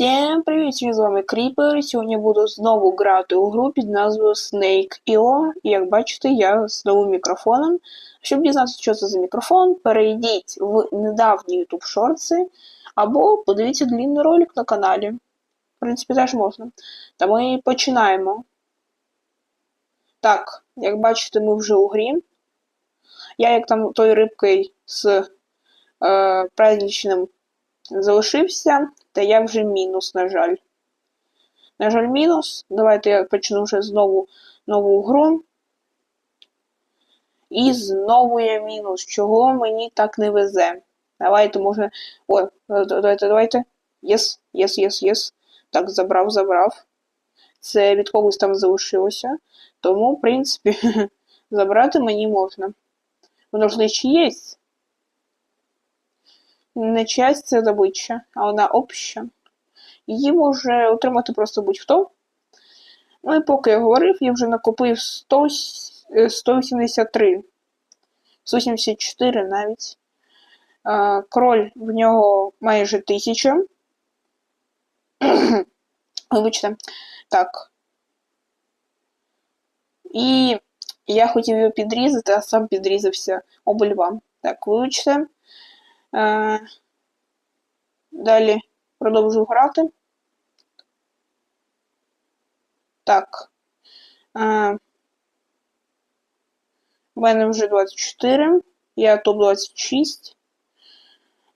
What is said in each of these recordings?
Всім привіт! З вами Кріпер. Сьогодні буду знову грати у гру під назвою Snake.io. І як бачите, я з новим мікрофоном. Щоб дізнатися, що це за мікрофон, перейдіть в недавні YouTube шорти або подивіться длінний ролик на каналі. В принципі, теж можна. Та ми починаємо. Так, як бачите, ми вже у грі. Я, як там той рибкою з е, праздничним залишився, та я вже мінус, на жаль. На жаль, мінус. Давайте я почну вже знову нову гру. І знову я мінус. Чого мені так не везе? Давайте, може. Ой, давайте, давайте. Єс, єс, єс, єс. Так, забрав, забрав. Це від когось там залишилося. Тому, в принципі, забрати мені можна. Воно ж не чиєсь не часть це добича, а вона обща. Її може отримати просто будь-хто. Ну і поки я говорив, я вже накопив 100, 183, 174 навіть. Кроль в нього майже 1000. Вибачте. Так. І я хотів його підрізати, а сам підрізався обольва. Так, вибачте. Е, Далі продовжую грати. Так. Е, У мене вже 24. Я топ-26.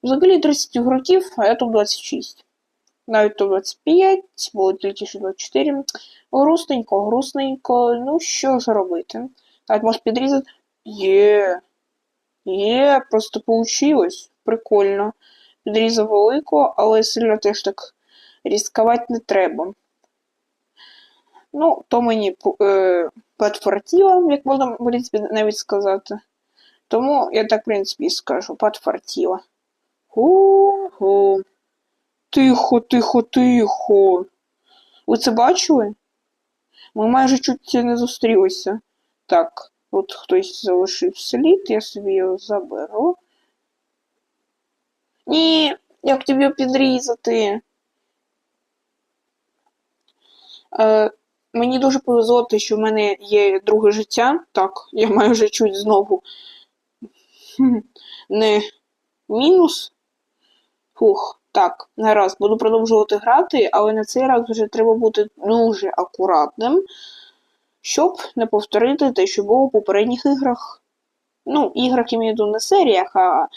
Взагалі 30 ігроків, а я топ-26. Навіть топ-25, було тільки 24. Грустненько, грустненько. Ну, що ж робити? Так, може підрізати. Є. Є, просто получилось прикольно. Підрізав велику, але сильно теж так різкувати не треба. Ну, то мені е, подфартіло, як можна, в навіть сказати. Тому я так, в принципі, скажу, подфартіло. Ху-ху. Тихо, тихо, тихо. Ви це бачили? Ми майже чуть не зустрілися. Так, от хтось залишив слід, я собі його заберу. Ні, як тобі підрізати? Е, Мені дуже повезло, те, що в мене є друге життя. Так, я майже чуть знову не мінус. Фух, так, гаразд, буду продовжувати грати, але на цей раз вже треба бути дуже акуратним, щоб не повторити те, що було в попередніх іграх. Ну, іграх я маю не серіях, а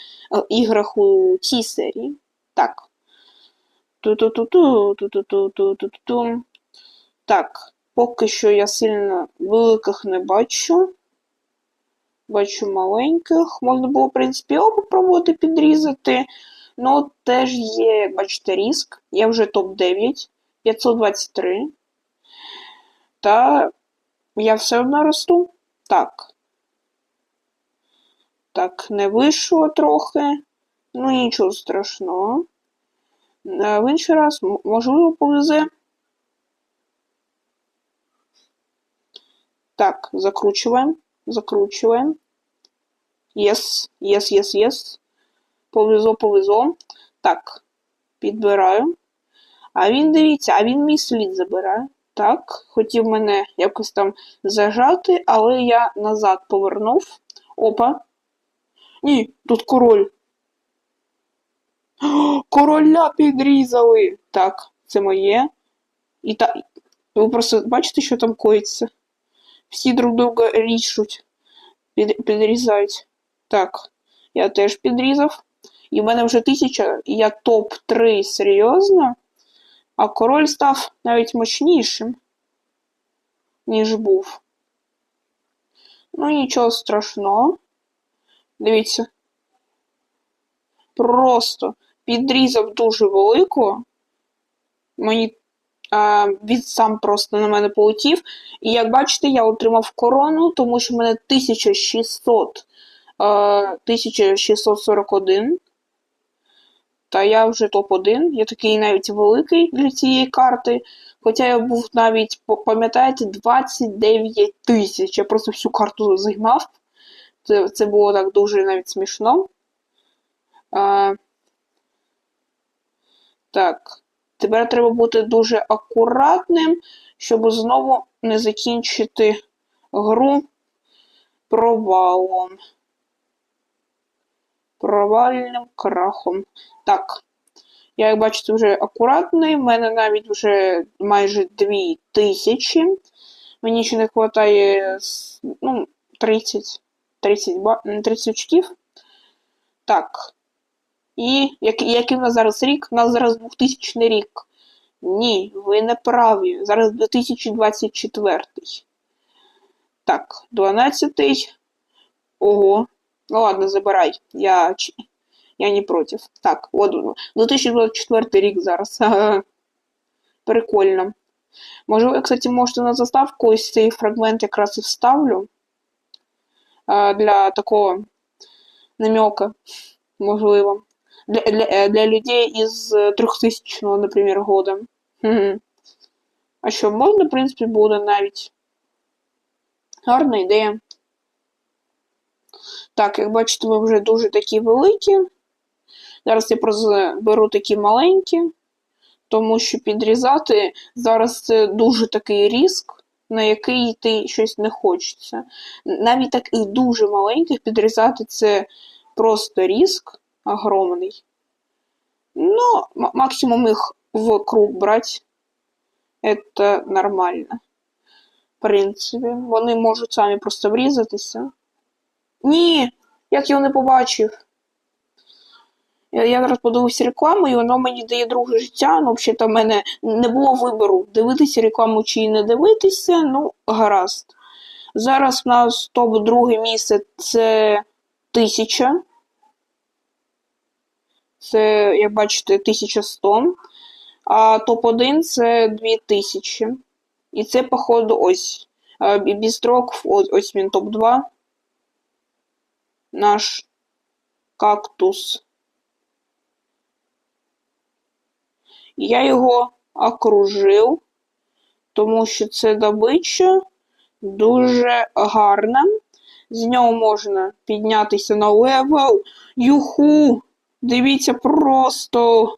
іграх у цій серії. Так. Ту-ту-ту-ту-ту-ту-ту-ту-ту-ту. Так, поки що я сильно великих не бачу. Бачу маленьких. Можна було, в принципі, попробувати підрізати. Ну, теж є, як бачите, ріск. Я вже топ-9, 523. Та я все одно росту. Так. Так, не вийшло трохи. Ну, нічого страшного. Е, в інший раз, можливо, повезе. Так, закручуємо. Закручуємо. Єс, єс, єс, єс. Повезло, повезло. Так, підбираю. А він, дивіться, а він мій слід забирає. Так, хотів мене якось там зажати, але я назад повернув. Опа. Ні, тут король. Короля підрізали! Так, це моє. І так. Ви просто бачите, що там коїться? Всі друг друга ріжуть, під, підрізають. Так, я теж підрізав. І в мене вже тисяча, і я топ-3 серйозно. А король став навіть мощнішим, ніж був. Ну, нічого страшного. Дивіться. Просто підрізав дуже велико. Мені а, він сам просто на мене полетів. І як бачите, я отримав корону, тому що в мене 1600, а, 1641. Та я вже топ-1. Я такий навіть великий для цієї карти. Хоча я був навіть, пам'ятаєте, 29 тисяч. Я просто всю карту займав. Це це було так дуже навіть смішно. А, Так. Тепер треба бути дуже акуратним, щоб знову не закінчити гру провалом. Провальним крахом. Так. Я, як бачите, вже акуратний. В мене навіть вже майже 2000. Мені ще не вистачає ну, 30, 30, ба- 30 очків. Так. І як, який в нас зараз рік? У нас зараз 2000 рік. Ні, ви не праві. Зараз 2024. Так, 12. Ого. Ну ладно, забирай. Я, я не проти. Так, от 2024 рік зараз. Прикольно. Можливо, я, кстати, можете на заставку ось цей фрагмент якраз і вставлю. А, для такого намека, можливо. Для, для, е, для людей із е, 3000, наприклад, года. Мгм. А що, можна, в принципі, буде навіть. Гарна ідея. Так, як бачите, ми вже дуже такі великі. Зараз я просто беру такі маленькі, тому що підрізати зараз це дуже такий риск, на який йти щось не хочеться. Навіть так і дуже маленьких підрізати це просто риск огромний. Ну, максимум їх в круг брати. Это нормально. В принципі, вони можуть самі просто врізатися. Ні, як я не побачив. Я, зараз подивився рекламу, і воно мені дає друге життя. Ну, взагалі, в мене не було вибору, дивитися рекламу чи не дивитися. Ну, гаразд. Зараз в нас топ друге місце це тисяча. Це, як бачите, 1100. А топ-1 це 2000. І це, походу, ось. Бістрок, ось, ось він топ-2. Наш кактус. Я його окружив, тому що це добича дуже гарна. З нього можна піднятися на левел. Юху! Дивіться просто.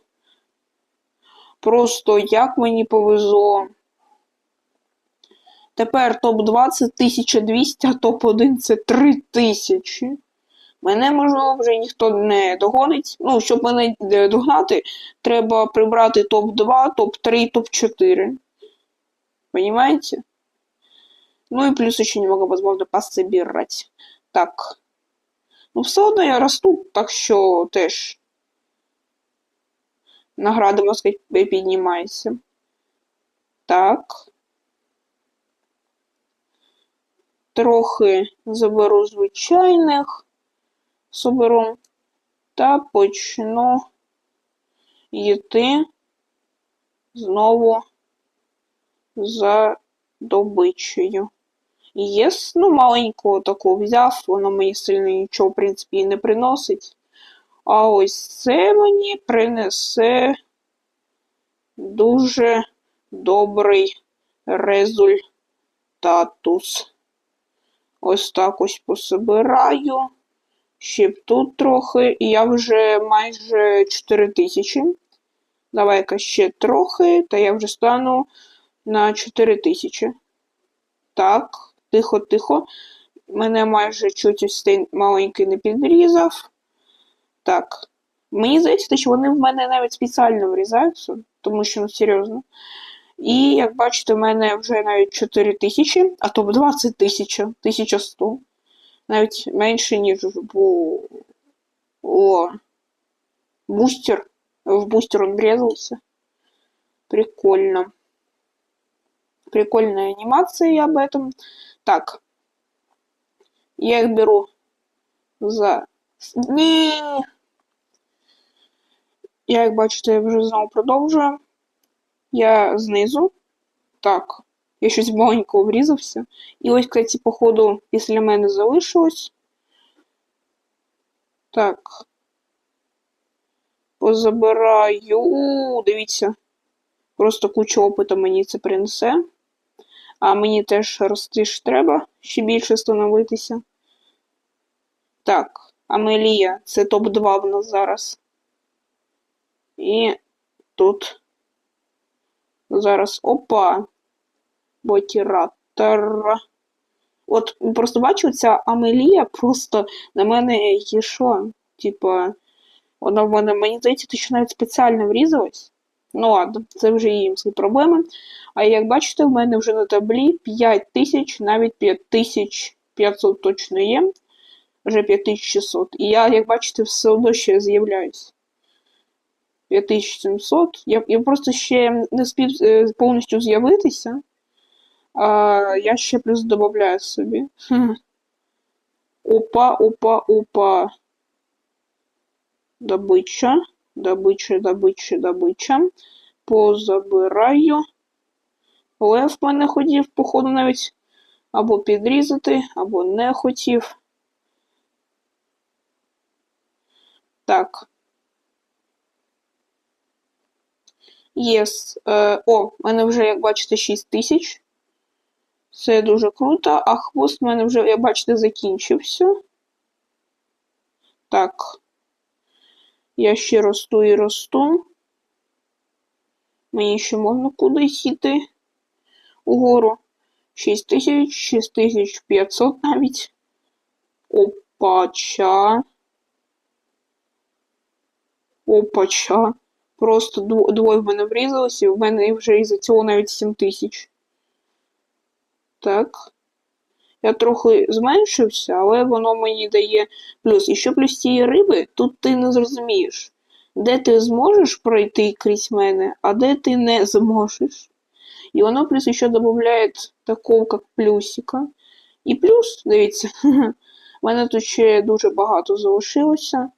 Просто як мені повезло. Тепер топ-2 це 1200, а топ-1 це 3000. Мене, можливо, вже ніхто не догонить. Ну, щоб мене е, догнати, треба прибрати топ-2, топ-3, топ-4. Понимаете? Ну и плюс еще немного, возможно, пособирать. Так. Ну, все одно я росту, так що теж награда, можна сказати, піднімається. Так. Трохи заберу звичайних соберу та почну йти знову за добичею. Єс, ну маленького такого взяв, воно мені сильно нічого, в принципі, і не приносить. А ось це мені принесе дуже добрий результатус. Ось так ось пособираю. Ще тут трохи, і я вже майже 4 тисячі. Давай-ка ще трохи, та я вже стану на 4 тисячі. Так, тихо, тихо. Мене майже чуть ось цей маленький не підрізав. Так. Мені здається, що вони в мене навіть спеціально врізаються, тому що, ну, серйозно. І, як бачите, в мене вже навіть 4 тисячі, а то 20 тисяч, 1100. Навіть менше, ніж в О. Бустер. В бустер он врезался. Прикольно. Прикольная анимация об этом. Так. Я их беру за. Ні. Я, як бачите, я вже знову продовжую. Я знизу. Так. Я щось маленького врізався. І ось, кстати, походу, після мене залишилось. Так. Позабираю. Дивіться. Просто кучу опиту мені це принесе. А мені теж рости ж треба ще більше становитися. Так, Амелія, це топ-2 в нас зараз. І тут Зараз опа. Ботіратор. От просто бачу, ця Амелія просто на мене що? Типа, вона в мене, мені здається, ти що навіть спеціально врізалась. Ну ладно, це вже їм свої проблеми. А як бачите, в мене вже на таблі 5000, навіть 5500 точно є. Вже 5600. І я, як бачите, все одно ще з'являюсь. 5700. Я я просто ще не спів е, повністю з'явитися. А я ще плюс додаю собі. Опа, опа, опа. Добича. Добича, добича, добича. Позабираю. Лев мене хотів, походу, навіть або підрізати, або не хотів. Так. Єс. Е, о, мене вже, як бачите, 6 тисяч. Це дуже круто, а хвост в мене вже, як бачите, закінчився. Так. Я ще росту і росту. Мені ще можна кудись йти угору. 6000, 6500 навіть. Опача. Опача. Просто двоє в мене врізалося, і в мене вже із-за цього навіть 7000. Так. Я трохи зменшився, але воно мені дає плюс. І що плюс цієї риби, тут ти не зрозумієш, де ти зможеш пройти крізь мене, а де ти не зможеш. І воно плюс ще додає такого, як плюсика. І плюс, дивіться, в мене тут ще дуже багато залишилося.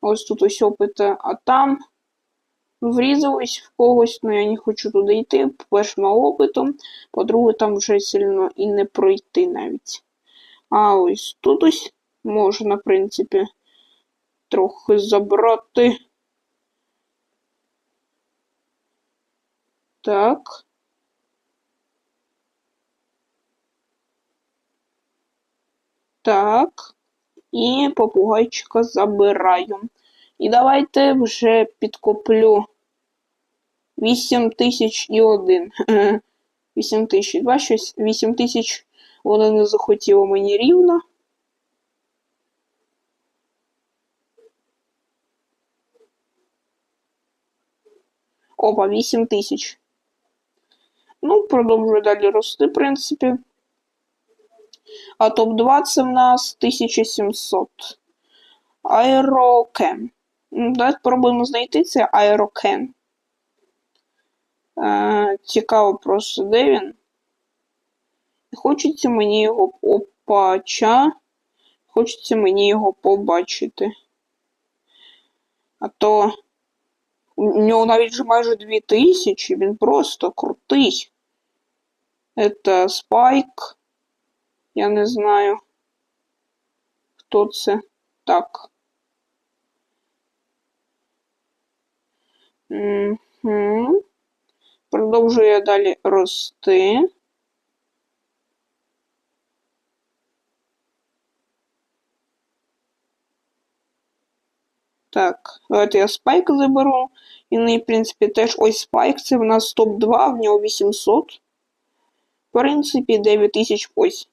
Ось тут ось опита, а там врізались в когось, ну я не хочу туди йти. По-перше, мало опиту, по-друге, там вже сильно і не пройти навіть. А ось тут ось можна, в принципі, трохи забрати. Так. Так. І попугайчика забираю. І давайте вже підкоплю 8001. 8002, щось 8000 воно не захотіло мені рівно. Опа, 8000. Ну, продовжую далі рости, в принципі. А топ-2 це в нас 1700. Аерокен. Давайте спробуємо знайти це Аерокен. Цікаво просто, де він. Хочеться мені його опача. Хочеться мені його побачити. А то у нього навіть вже майже 2000, він просто крутий. Это спайк. Я не знаю, хто це так. Угу. Продовжує далі рости. Так, давайте я спайк заберу. І в принципі, теж ось спайк. Це в нас топ-2, в нього 800. В принципі, 9000 ось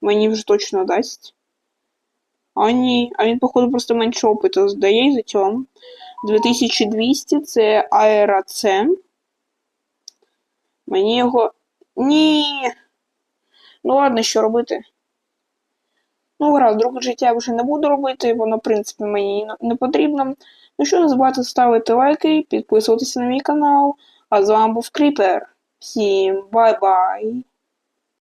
мені вже точно дасть. А ні, а він, походу, просто менше опиту здає за цього. 2200 це аероце. Мені його. Ні. Ну ладно, що робити. Ну, гаразд, друге життя я вже не буду робити, воно, в принципі, мені не потрібно. Ну що, не забувайте ставити лайки, підписуватися на мій канал. А з вами був Кріпер. Всім бай-бай!